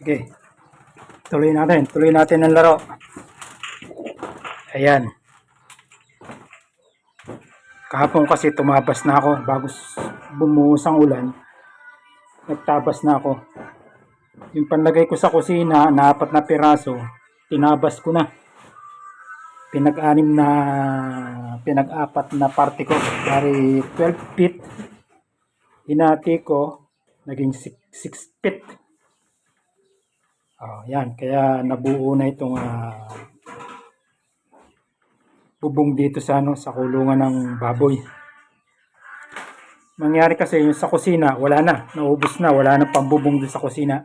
Sige. Tuloy natin. Tuloy natin ang laro. Ayan. Kahapon kasi tumabas na ako bago bumuhos ang ulan. Nagtabas na ako. Yung panlagay ko sa kusina na apat na piraso, tinabas ko na. Pinag-anim na pinag-apat na parte ko. Dari 12 feet. Hinati ko, naging 6 feet. Oh, yan. Kaya nabuo na itong ah, bubong dito sa ano sa kulungan ng baboy. Mangyari kasi yung sa kusina, wala na. Naubos na. Wala na pambubong doon sa kusina.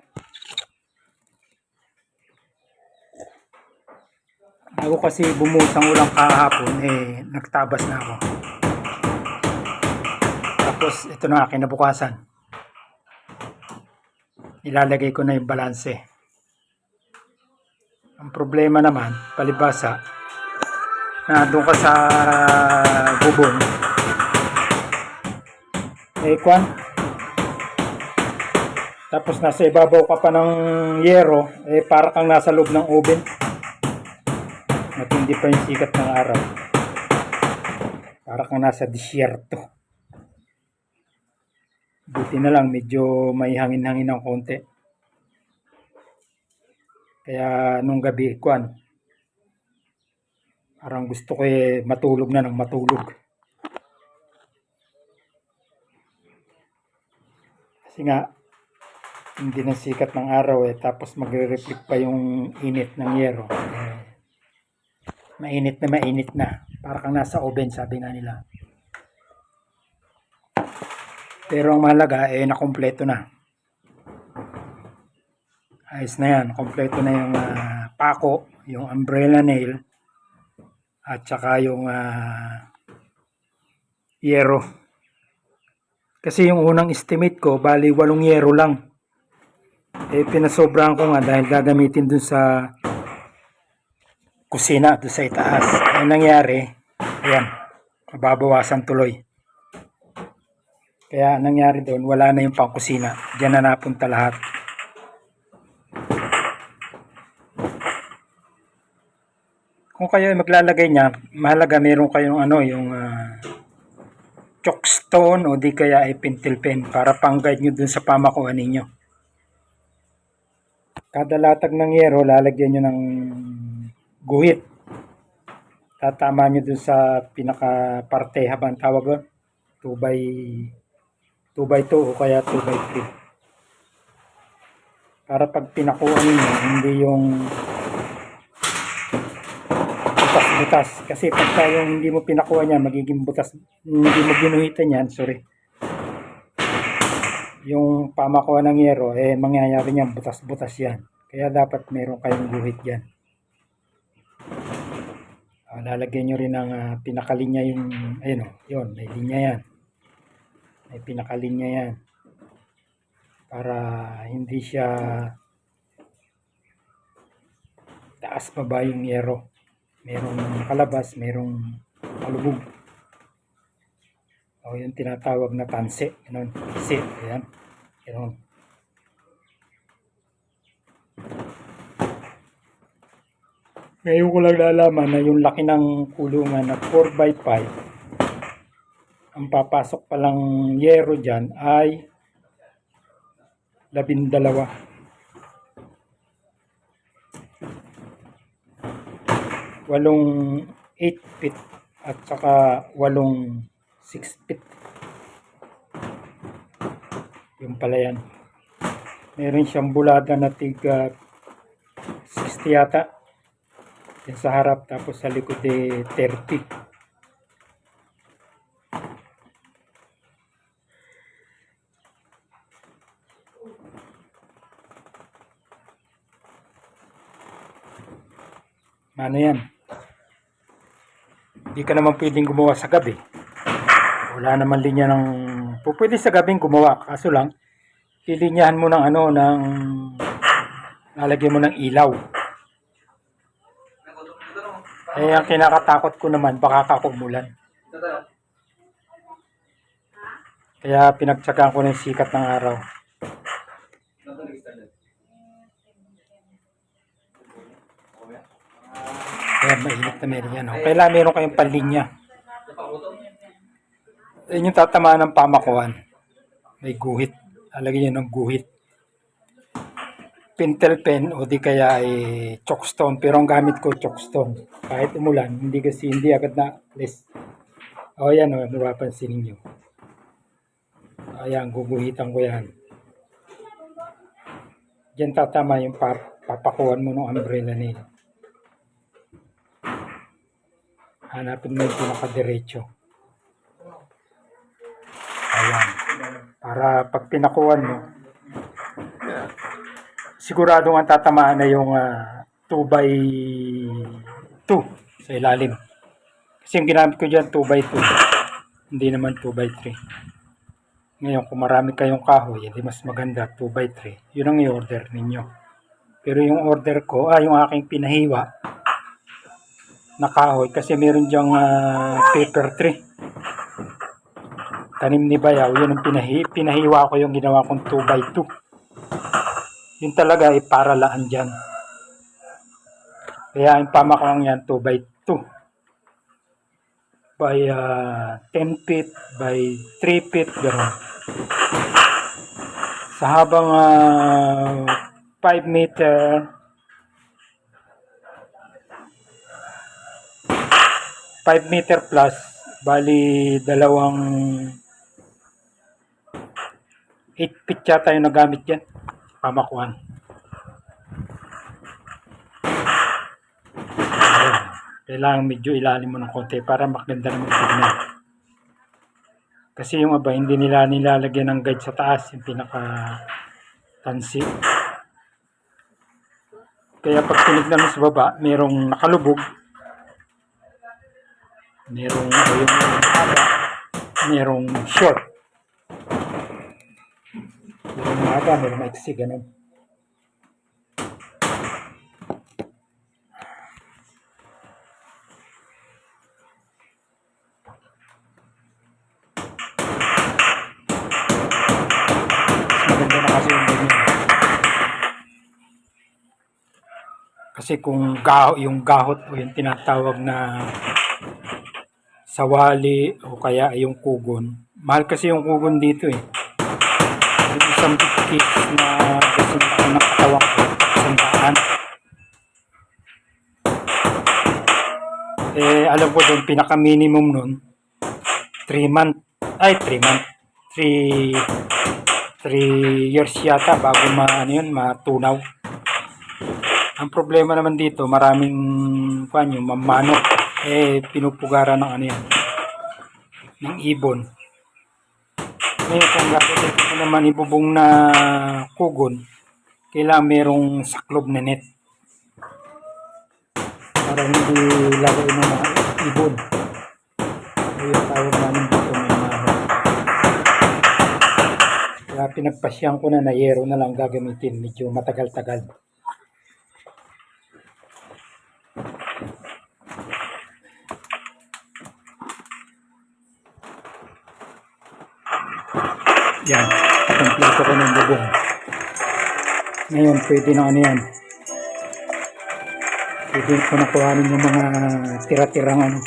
Bago kasi bumuhos ang ulang kahapon, eh, nagtabas na ako. Tapos, ito na, kinabukasan. Ilalagay ko na yung balanse. Ang problema naman, palibasa, na doon ka sa bubong, eh, kwan, tapos nasa ibabaw ka pa ng yero, eh, para kang nasa loob ng oven. Matindi pa yung sikat ng araw. Para kang nasa disyerto. Buti na lang, medyo may hangin-hangin ng konti. Kaya nung gabi, kwan, parang gusto ko eh matulog na ng matulog. Kasi nga, hindi na sikat ng araw eh, tapos magre-reflect pa yung init ng yero. Mainit na mainit na. Para kang nasa oven, sabi nga nila. Pero ang mahalaga, eh, nakompleto na. Ayos na yan. Kompleto na yung ah, pako, yung umbrella nail, at saka yung ah, yero. Kasi yung unang estimate ko, bali walong yero lang. Eh, pinasobrahan ko nga dahil gagamitin dun sa kusina, dun sa itaas. Ang nangyari, ayan, mababawasan tuloy. Kaya ang nangyari doon, wala na yung pangkusina. Diyan na napunta lahat. Kung kayo ay maglalagay niya, mahalaga meron kayong ano, yung ah, chalkstone o di kaya ay pentel pen para pang-guide nyo dun sa pamakuan ninyo. Kada latag ng yero, lalagyan nyo ng guhit. Tatama nyo dun sa pinaka parte habang tawag doon. 2 by 2 by 2 o kaya 2 by 3. Para pag pinakuha ninyo, hindi yung butas-butas. Kasi pagka yung hindi mo pinakuha niya, magiging butas, hindi mo ginuhitan yan, sorry. Yung pamakuha ng yero, eh, mangyayari niyan, butas-butas yan. Kaya dapat meron kayong guhit yan. Ah, lalagyan nyo rin ng ah, pinakalinya yung, ayun o, yun, may linya yan. May pinakalinya yan. Para hindi siya taas pa ba yung yero. Merong kalabas, merong kalubog. O yung tinatawag na tanse. Ganun. Tanse. Ayan. Ganun. Ngayon ko lang nalaman na yung laki ng kulungan na 4x5 ang papasok palang yero dyan ay labindalawa. Walong 8 feet at saka walong 6 feet. Yung pala yan. Meron siyang bulada na tiga 60 yata. Yan sa harap tapos sa likod eh 30. Ano yan? Hindi ka naman pwedeng gumawa sa gabi. Wala naman linya ng... Pwede sa gabing gumawa. Kaso lang, lilinyahan mo ng ano, ng... Lalagyan mo ng ilaw. Eh, ang kinakatakot ko naman, baka kakumulan. Kaya pinagtsagaan ko ng sikat ng araw. American. No? Kailangan meron kayong panlinya. Yun yung tatamaan ng pamakuan. May guhit. Alagyan nyo ng guhit. Pintel pen o di kaya ay chalkstone. Pero ang gamit ko chalkstone. Kahit umulan, hindi kasi hindi agad na list. O yan o, mapapansin ninyo. Ayan, guguhitan ko yan. Diyan tatama yung pap papakuan mo ng umbrella nail. Hanapin mo yung pinakadiretso. Ayan. Para pag pinakuan mo, sigurado ang tatamaan na yung 2 by 2 sa ilalim. Kasi yung ginamit ko dyan 2 by 2. Hindi naman 2 by 3. Ngayon, kung marami kayong kahoy, hindi mas maganda 2 by 3. Yun ang i-order ninyo. Pero yung order ko, ah, yung aking pinahiwa na kahoy, kasi meron dyang ah, paper tree. Tanim ni Bayaw, yun ang pinahi, pinahiwa ko yung ginawa kong 2 by 2. Yun talaga ay para laan dyan. Kaya ang pamakawang yan 2 by 2 by ah, 10 feet by 3 feet gano'n. Sa habang ah, 5 meter 5 meter plus bali dalawang 8 feet yata yung nagamit yan pamakuan kailangan medyo ilalim mo ng konti para maganda naman tignan. Kasi yung iba hindi nila nilalagyan ng guide sa taas yung pinaka tansi. Kaya pag tinignan mo sa baba merong nakalubog merong ayun haba merong short. Merong haba merong maiksi ganun. Yung kasi kung gaho, yung gahot o yung tinatawag na sawali o kaya yung kugon. Mahal kasi yung kugon dito eh. Yung isang piece na kasi ako ng katawan isang daan. Eh, alam ko doon, pinaka-minimum nun, 3 month, ay 3 month, 3, 3 years yata bago ma, ano yun, matunaw. Ang problema naman dito, maraming, kuhan yung mamano eh pinupugaran ng ano yan ng ibon. Ngayon kung gagawin ko naman ibubong na kugon kailangan merong saklob na net. Para hindi lagay ng mga ibon. Ayun tawag namin dito may mano kaya pinagpasyang ko na na yero na lang gagamitin. Medyo matagal-tagal Yan. Kompleto ko ng bubong. Ngayon, pwede na ano yan. Pwede ko na kuhanin yung mga tira-tirang ano.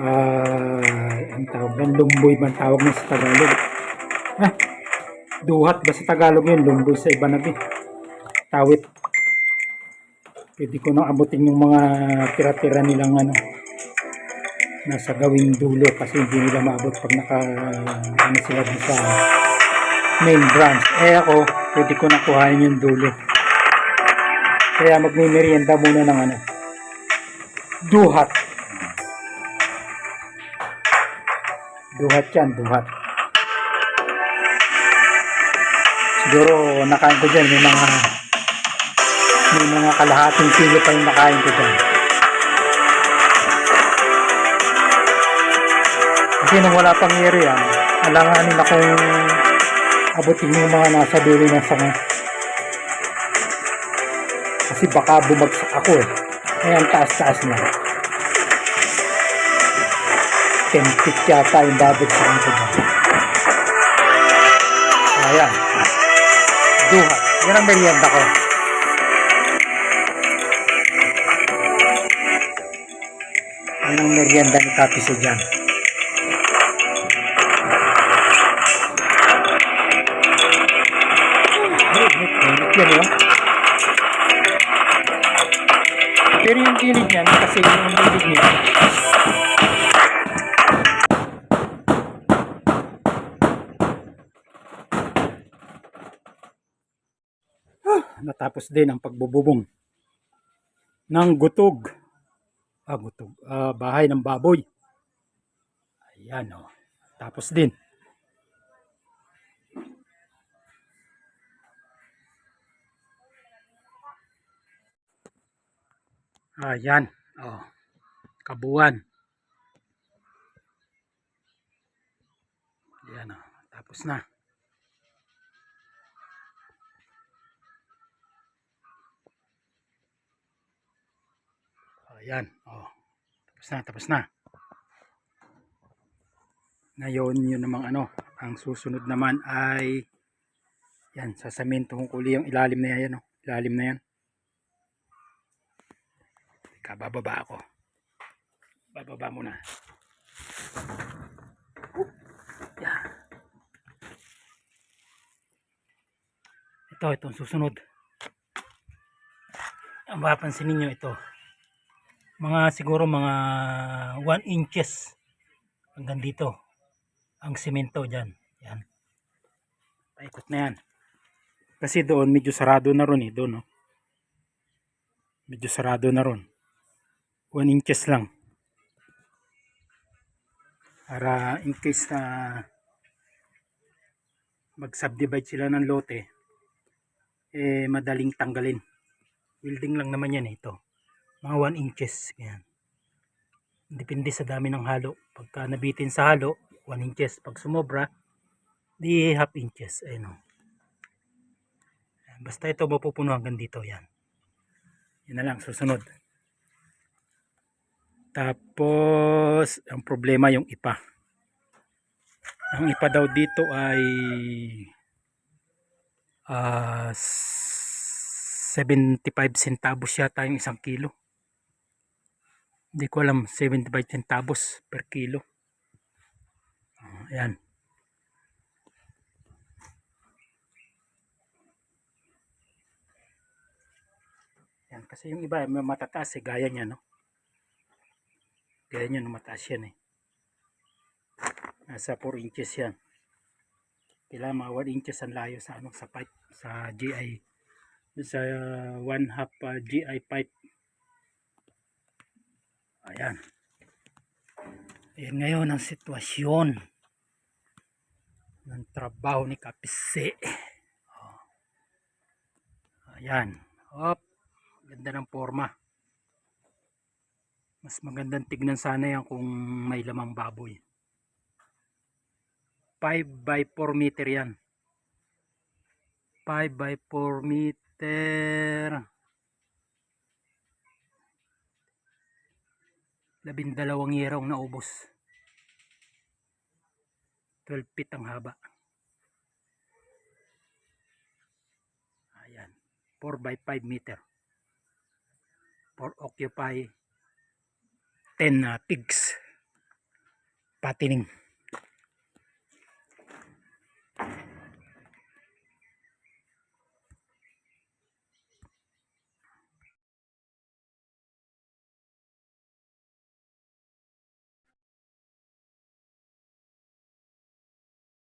Ah, ang tawag yan, lumboy ba tawag na sa Tagalog? Ah, duhat ba sa Tagalog yun? Lumboy sa iba natin. Tawit. Pwede ko na abutin yung mga tira-tira nilang ano nasa gawing dulo kasi hindi nila maabot pag naka ano sila sa main branch. Eh ako, pwede ko na kuhain yung dulo. Kaya magmimerienda muna ng ano, duhat. Duhat yan, duhat. Siguro nakain ko dyan, may mga may mga kalahating kilo pa yung nakain ko dyan. Kasi nung wala pang area, alanganin akong abutin yung mga nasa dulo ng sanga. Kasi baka bumagsak ako eh. Ayan, taas-taas na. 10 feet yata yung babagsakin ko dyan. Ayan. Duhat. Yan ang merienda ko. ang merienda ni Kapise dyan. Kasi yung gilid niya, natapos din ang pagbububong ng gutog. Ah, gutog. Ah, bahay ng baboy. Ayan, oh. Tapos din. Ayan. Oh. Kabuan. Ayan, oh. Tapos na. Ayan. Oh. Tapos na, tapos na. Ngayon, yun namang ano, ang susunod naman ay yan, sa saminto kong kuli yung ilalim na yan, oh. ilalim na yan. Teka, bababa ako. Bababa muna. Ito, itong susunod. Ang mapapansin ninyo ito. Mga siguro mga 1 inches hanggang dito ang simento dyan. Yan. Paikot na yan. Kasi doon medyo sarado na ron eh. Doon oh. Medyo sarado na ron. 1 inches lang. Para in case na mag-subdivide sila ng lote, eh madaling tanggalin. Building lang naman yan eh, ito. Mga 1 inches. Yan. Depende sa dami ng halo. Pagka nabitin sa halo, 1 inches. Pag sumobra, di half inches. Ayun o. Basta ito mapupuno hanggang dito. Yan. Yan na lang. Susunod. Tapos, ang problema yung ipa. Ang ipa daw dito ay ah 75 centavos yata yung isang kilo. Hindi ko alam 75 centavos per kilo. Ah, Ayan. Yan kasi yung iba may matataas eh gaya niya no. Gaya niya no mataas yan eh. Nasa 4 inches yan. Kailangan mga 1 inches ang layo sa ano sa pipe sa GI sa 1 half uh, GI pipe. Ayan. Ayan ngayon ang sitwasyon ng trabaho ni Kapise. Oh. Ayan. Hop. Ganda ng forma. Mas magandang tignan sana yan kung may lamang baboy. 5 by 4 meter yan. 5 by 4 meter. labindalawang yerong naubos 12 feet ang haba ayan 4 by 5 meter for occupy 10 uh, pigs. Patining